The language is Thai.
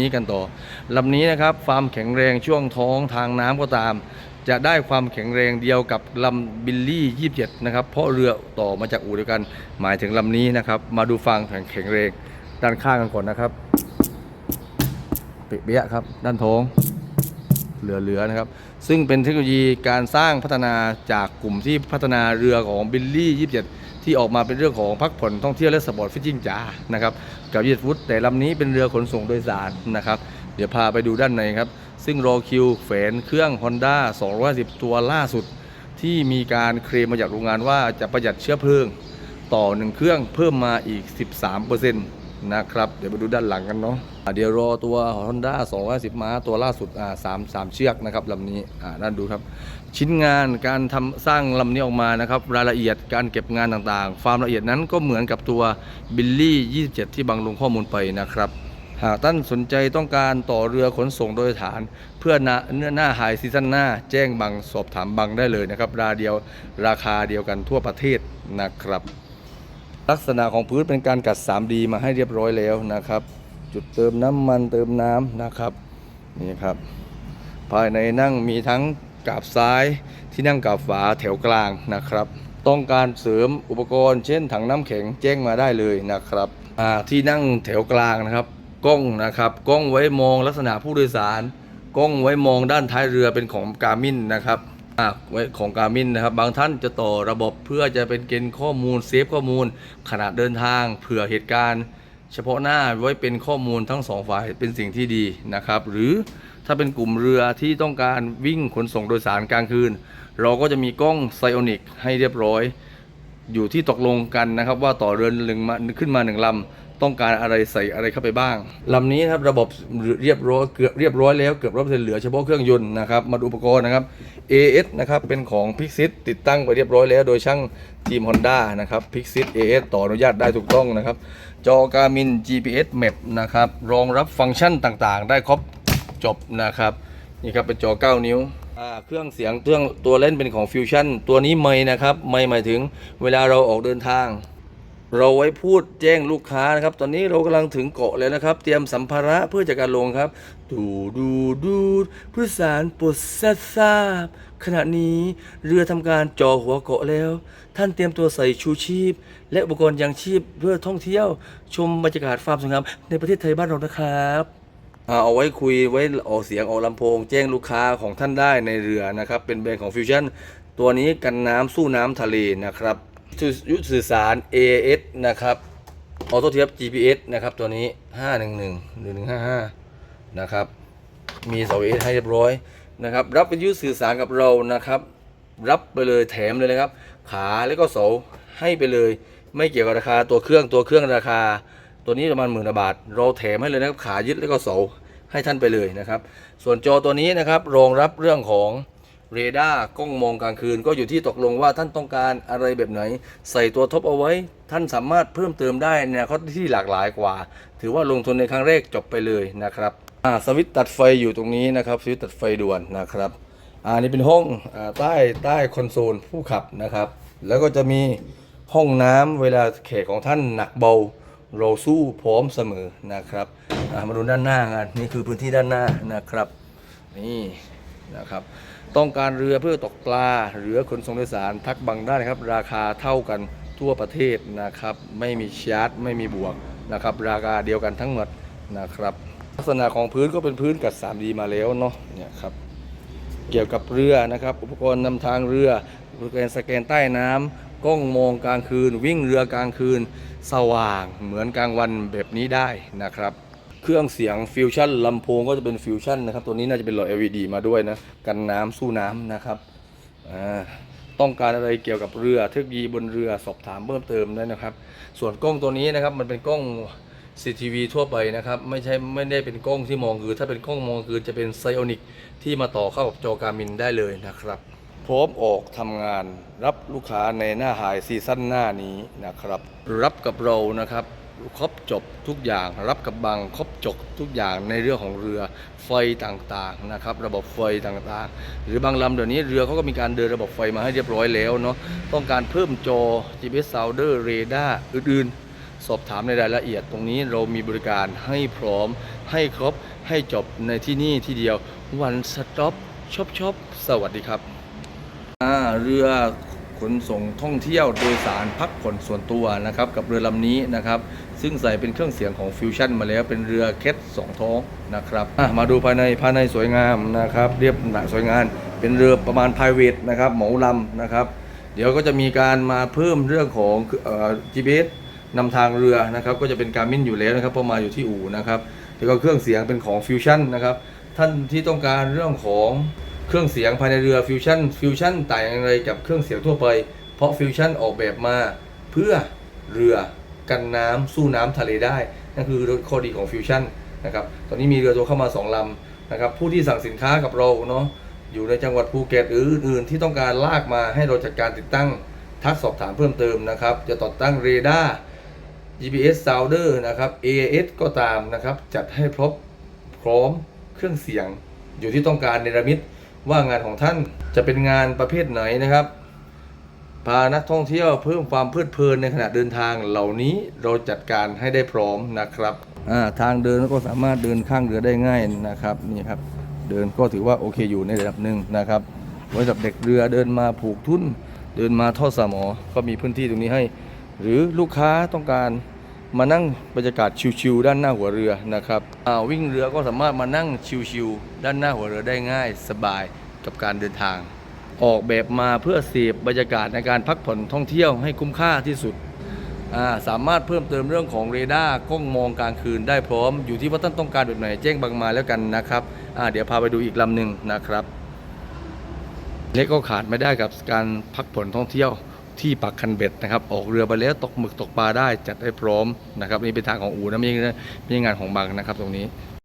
นี้กันต่อลำนี้นะครับความแข็งแรงช่วงท้องทางน้ำก็ตาม จะได้ความแข็งแรงเดียวกับลำบิลลี่ 27 นะครับ เพราะเรือต่อมาจากอู่เดียวกัน หมายถึงลำนี้นะครับ มาดูฟังแข็งแข็งแรงด้านข้างกันก่อนนะครับเปียะครับ ด้านท้องเหลือๆนะครับ ซึ่งเป็นเทคโนโลยีการสร้างพัฒนาจากกลุ่มที่พัฒนาเรือของบิลลี่ 27 ที่ออกมาเป็นเรื่องของพักผ่อนท่องเที่ยวและสปอร์ตฟิชชิ่งจ้านะครับกับยีดฟุตแต่ลำนี้เป็นเรือขนส่งโดยสารนะครับ เดี๋ยวพาไปดูด้านในครับ ซึ่งรอคิวแฝนเครื่อง Honda 210ตัวล่าสุด ที่มีการเคลมมาจากโรงงานว่าจะประหยัดเชื้อเพลิง ต่อหนึ่งเครื่องเพิ่มมาอีก 13% นะครับ เดี๋ยวไปดูด้านหลังกันเนาะอะเดี๋ยวรอตัว Honda 210ม้าตัวล่าสุดอ่า3 3เชือกนะครับลำนี้อ่านั่นดูครับ ชิ้นงานการทำสร้างลำนี้ออกมานะครับ รายละเอียดการเก็บงานต่างๆ ความละเอียดนั้นก็เหมือนกับตัวบิลลี่27 ที่บังลงข้อมูลไปนะครับหากท่านสนใจต้องการต่อเรือขนส่งโดยสารเพื่อนะเนื้อหน้าไฮซีซั่นหน้า แจ้งบังสอบถามบังได้เลยนะครับราเดียวราคาเดียวกันทั่วประเทศนะครับ ลักษณะของพื้นเป็นการกัด 3D มาให้เรียบร้อยแล้วนะครับ จุดเติมน้ำมันเติมน้ำนะครับนี่ครับ ภายในนั่งมีทั้งกาบซ้ายที่นั่งกาบฝาแถวกลางนะครับ ต้องการเสริมอุปกรณ์เช่นถังน้ำแข็งแจ้งมาได้เลยนะครับที่นั่งแถวกลางนะครับกล้องนะครับกล้องไว้มองลักษณะผู้โดยสารกล้องไว้มองด้านท้ายเรือเป็นของกามินนะครับ ของกามินนะครับ บางท่านจะต่อระบบเพื่อจะเป็นเกณฑ์ข้อมูลเซฟข้อมูล ขณะเดินทางเผื่อเหตุการณ์ เฉพาะหน้าไว้เป็นข้อมูลทั้งสองฝ่ายเป็นสิ่งที่ดีนะครับ หรือถ้าเป็นกลุ่มเรือที่ต้องการวิ่งขนส่งโดยสารกลางคืน เราก็จะมีกล้องไซโอนิกให้เรียบร้อย อยู่ที่ตกลงกันนะครับ ว่าต่อเรือหนึ่งมาขึ้นมาหนึ่งลำ ต้องการอะไรใส่อะไรเข้าไปบ้างลำนี้ครับระบบเรียบร้อยเกือบเรียบร้อยแล้วเกือบร้อยเปอร์เซ็นต์เหลือเฉพาะเครื่องยนต์นะครับมาดูอุปกรณ์นะครับ AS นะครับเป็นของ Pixit ติดตั้งไปเรียบร้อยแล้ว โดยช่างทีม Honda นะครับ Pixit AS ต่ออนุญาตได้ถูกต้องนะครับ จอ Garmin GPS Map นะครับรองรับฟังก์ชันต่างๆ ได้ครบจบนะครับนี่ครับเป็นจอ 9 นิ้วเครื่องเสียงเครื่องตัวเล่นเป็นของ Fusion ตัวนี้ไม่นะครับไม่หมายถึงเวลาเราออกเดินทาง เราไว้พูดแจ้งลูกค้านะครับ ตอนนี้เรากำลังถึงเกาะแล้วนะครับ เตรียมสัมภาระเพื่อจะการลงครับ ดูดูดูผู้สารปรดทราบทราบ ขณะนี้เรือทำการจ่อหัวเกาะแล้ว ท่านเตรียมตัวใส่ชูชีพ และอุปกรณ์ยังชีพเพื่อท่องเที่ยว ชมบรรยากาศฟาร์มสวยงามในประเทศไทยบ้านเรานะครับเอาไว้คุยไว้ออกเสียงออกลำโพง แจ้งลูกค้าของท่านได้ในเรือนะครับ เป็นแบรนด์ของฟิวชั่นตัวนี้กันน้ำสู้น้ำทะเลนะครับ ยุทธสื่อสาร AS นะครับออโต้เทียบ GPS นะครับ ตัวนี้ 511 1155 นะครับ มีเสา AS ให้เรียบร้อยนะครับ รับเป็นยุทธสื่อสารกับเรานะครับ รับไปเลยแถมเลยนะครับ ขาแล้วก็เสาให้ไปเลย ไม่เกี่ยวกับราคาตัวเครื่องตัวเครื่องราคา ตัวนี้ประมาณหมื่นบาท เราแถมให้เลยนะครับ ขายึดแล้วก็เสาให้ท่านไปเลยนะครับ ส่วนจอตัวนี้นะครับรองรับเรื่องของ เรดาร์กล้องมองกลางคืน ก็อยู่ที่ตกลงว่าท่านต้องการอะไรแบบไหน ใส่ตัวท็อปเอาไว้ ท่านสามารถเพิ่มเติมได้ในอนาคตที่หลากหลายกว่า ถือว่าลงทุนในครั้งแรกจบไปเลยนะครับอ่าสวิตตัดไฟอยู่ตรงนี้นะครับสวิตตัดไฟด่วนนะครับอ่านี่เป็นห้องอ่าใต้ใต้คอนโซลผู้ขับนะครับ แล้วก็จะมีห้องน้ำเวลาแขกของท่านหนักเบาเราสู้พร้อมเสมอนะครับมาดูด้านหน้ากันนี่คือพื้นที่ด้านหน้านะครับ นี่ นะครับต้องการเรือเพื่อตกปลาเรือขนส่งโดยสารทักบังได้นะครับ ราคาเท่ากันทั่วประเทศนะครับ ไม่มีชาร์จไม่มีบวกนะครับ ราคาเดียวกันทั้งหมดนะครับ ลักษณะของพื้นก็เป็นพื้นกัด 3D มาแล้วเนาะเนี่ยครับเกี่ยวกับเรือนะครับ อุปกรณ์นำทางเรืออุปกรณ์สแกนใต้น้ำกล้องมองกลางคืน วิ่งเรือกลางคืน สว่างเหมือนกลางวันแบบนี้ได้นะครับ เครื่องเสียงฟิวชั่นลำโพงก็จะเป็นฟิวชั่นนะครับ ตัวนี้น่าจะเป็นหลอด LED มาด้วยนะ กันน้ำสู้น้ำนะครับต้องการอะไรเกี่ยวกับเรือเทคโนโลยีบนเรือสอบถามเพิ่มเติมได้นะครับ ส่วนกล้องตัวนี้นะครับมันเป็นกล้อง CCTV ทั่วไปนะครับ ไม่ใช่ไม่ได้เป็นกล้องที่มองคือถ้าเป็นกล้องมองคือจะเป็นไซโอนิกที่มาต่อเข้ากับจอการมินได้เลยนะครับ พร้อมออกทำงานรับลูกค้าในหน้าไฮซีซั่นหน้านี้นะครับ รับกับเรานะครับ ครบจบทุกอย่างรับกับบังครบจบทุกอย่างในเรื่องของเรือไฟต่างๆนะครับ ระบบไฟต่างๆ หรือบางลำเดี๋ยวนี้เรือเขาก็มีการเดินระบบไฟมาให้เรียบร้อยแล้วเนาะต้องการเพิ่มจอ GPS sounder radar อื่นๆ สอบถามในรายละเอียดตรงนี้เรามีบริการให้พร้อม ให้ครบให้จบในที่นี่ที่เดียววันสต็อปช็อปช็อปสวัสดีครับอ่าเรือขนส่งท่องเที่ยวโดยสารพักผ่อนส่วนตัวนะครับ กับเรือลำนี้นะครับ ซึ่งใส่เป็นเครื่องเสียงของฟิวชั่นมาแล้วเป็นเรือเคสสองท้องนะครับมาดูภายในภายในสวยงามนะครับ เรียบหนาสวยงามเป็นเรือประมาณ p r i v a t นะครับเหมาลำนะครับ เดี๋ยวก็จะมีการมาเพิ่มเรื่องของเอ่อ GPS นำทางเรือนะครับ ก็จะเป็นการมินอยู่แล้วนะครับเพราะมาอยู่ที่อู่นะครับแล้วก็เครื่องเสียงเป็นของฟิวชั่นนะครับท่านที่ต้องการเรื่องของเครื่องเสียงภายในเรือฟิวชั่นฟิวชั่นต่างอย่างไรกับเครื่องเสียงทั่วไป เพราะฟิวชั่นออกแบบมาเพื่อเรือ กันน้ำสู้น้ำทะเลได้ นั่นคือข้อดีของฟิวชั่นนะครับ ตอนนี้มีเรือตัวเข้ามา 2ลำนะครับ ผู้ที่สั่งสินค้ากับเราเนาะ อยู่ในจังหวัดภูเก็ตหรืออื่นๆที่ต้องการลากมาให้เราจัดการติดตั้ง ทักสอบถามเพิ่มเติมนะครับ จะติดตั้งเรดาร์ GPS sounder นะครับ AIS ก็ตามนะครับ จัดให้ครบพร้อมเครื่องเสียง อยู่ที่ต้องการเนรมิตว่างานของท่านจะเป็นงานประเภทไหนนะครับ พานักท่องเที่ยวเพิ่มความเพลิดเพลินในขณะเดินทางเหล่านี้เราจัดการให้ได้พร้อมนะครับทางเดินก็สามารถเดินข้างเรือได้ง่ายนะครับนี่ครับเดินก็ถือว่าโอเคอยู่ในระดับหนึ่งนะครับไว้สำหรับเด็กเรือเดินมาผูกทุ่นเดินมาทอดสมอ ก็มีพื้นที่ตรงนี้ให้ หรือลูกค้าต้องการมานั่งบรรยากาศชิวๆด้านหน้าหัวเรือนะครับวิ่งเรือก็สามารถมานั่งชิวๆด้านหน้าหัวเรือได้ง่าย สบายกับการเดินทาง ออกแบบมาเพื่อเสพบรรยากาศในการพักผ่อนท่องเที่ยวให้คุ้มค่าที่สุดาสามารถเพิ่มเติมเรื่องของเรดาร์กล้องมองกลางคืนได้พร้อม อยู่ที่ว่าท่านต้องการแบบไหนแจ้งบางมาแล้วกันนะครับเดี๋ยวพาไปดูอีกลำหนึ่งนะครับ เล็กก็ขาดไม่ได้กับการพักผ่อนท่องเที่ยวที่ปักคันเบ็ดนะครับ ออกเรือไปแล้วตกหมึกตกปลาได้จัดให้พร้อมนะครับนี่เป็นทางของอูนะไม่ใช่ไม่ใช่งานของบางนะครับตรงนี้